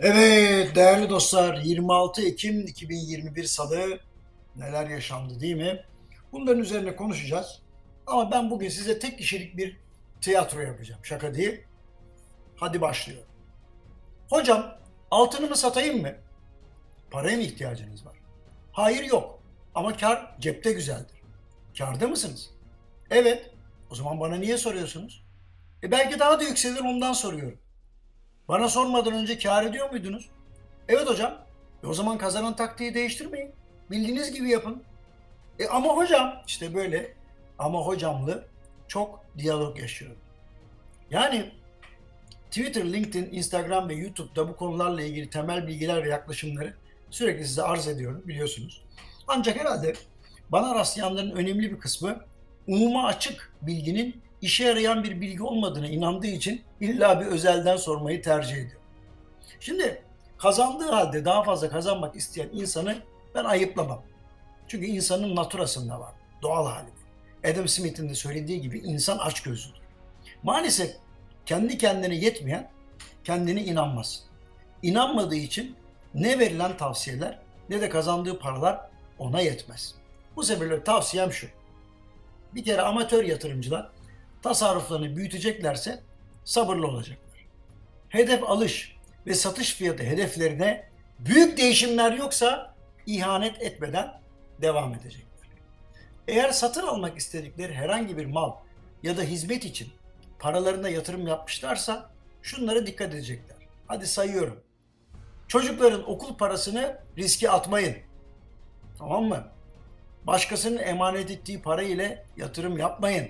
Evet değerli dostlar 26 Ekim 2021 Salı neler yaşandı değil mi? Bunların üzerine konuşacağız. Ama ben bugün size tek kişilik bir tiyatro yapacağım. Şaka değil. Hadi başlıyorum. Hocam altınımı satayım mı? Paraya mı ihtiyacınız var? Hayır yok. Ama kar cepte güzeldir. Karda mısınız? Evet. O zaman bana niye soruyorsunuz? E belki daha da yükselir ondan soruyorum. Bana sormadan önce kar ediyor muydunuz? Evet hocam. E o zaman kazanan taktiği değiştirmeyin. Bildiğiniz gibi yapın. E ama hocam işte böyle ama hocamlı çok diyalog yaşıyorum. Yani Twitter, LinkedIn, Instagram ve YouTube'da bu konularla ilgili temel bilgiler ve yaklaşımları sürekli size arz ediyorum biliyorsunuz. Ancak herhalde bana rastlayanların önemli bir kısmı umuma açık bilginin işe yarayan bir bilgi olmadığına inandığı için illa bir özelden sormayı tercih ediyor. Şimdi kazandığı halde daha fazla kazanmak isteyen insanı ben ayıplamam. Çünkü insanın naturasında var, doğal hali. Adam Smith'in de söylediği gibi insan açgözlüdür. Maalesef kendi kendine yetmeyen kendine inanmaz. İnanmadığı için ne verilen tavsiyeler ne de kazandığı paralar ona yetmez. Bu sebeple tavsiyem şu. Bir kere amatör yatırımcılar tasarruflarını büyüteceklerse sabırlı olacaklar. Hedef alış ve satış fiyatı hedeflerine büyük değişimler yoksa ihanet etmeden devam edecekler. Eğer satın almak istedikleri herhangi bir mal ya da hizmet için paralarına yatırım yapmışlarsa şunlara dikkat edecekler. Hadi sayıyorum. Çocukların okul parasını riske atmayın. Tamam mı? Başkasının emanet ettiği para ile yatırım yapmayın.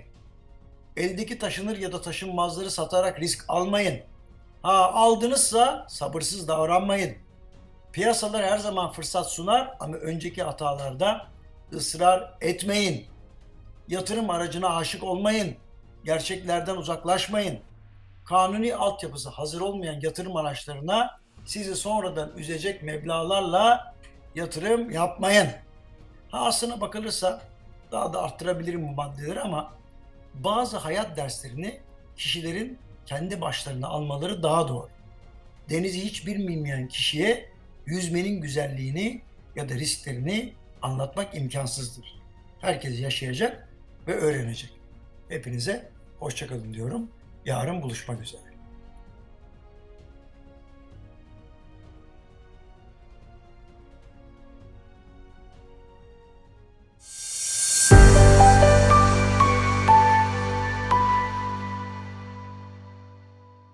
Eldeki taşınır ya da taşınmazları satarak risk almayın. Ha aldınızsa sabırsız davranmayın. Piyasalar her zaman fırsat sunar ama önceki hatalarda ısrar etmeyin. Yatırım aracına aşık olmayın. Gerçeklerden uzaklaşmayın. Kanuni altyapısı hazır olmayan yatırım araçlarına sizi sonradan üzecek meblağlarla yatırım yapmayın. Ha aslına bakılırsa daha da arttırabilirim bu maddeleri ama bazı hayat derslerini kişilerin kendi başlarına almaları daha doğru. Denizi hiç bilmeyen kişiye yüzmenin güzelliğini ya da risklerini anlatmak imkansızdır. Herkes yaşayacak ve öğrenecek. Hepinize hoşçakalın diyorum. Yarın buluşmak üzere.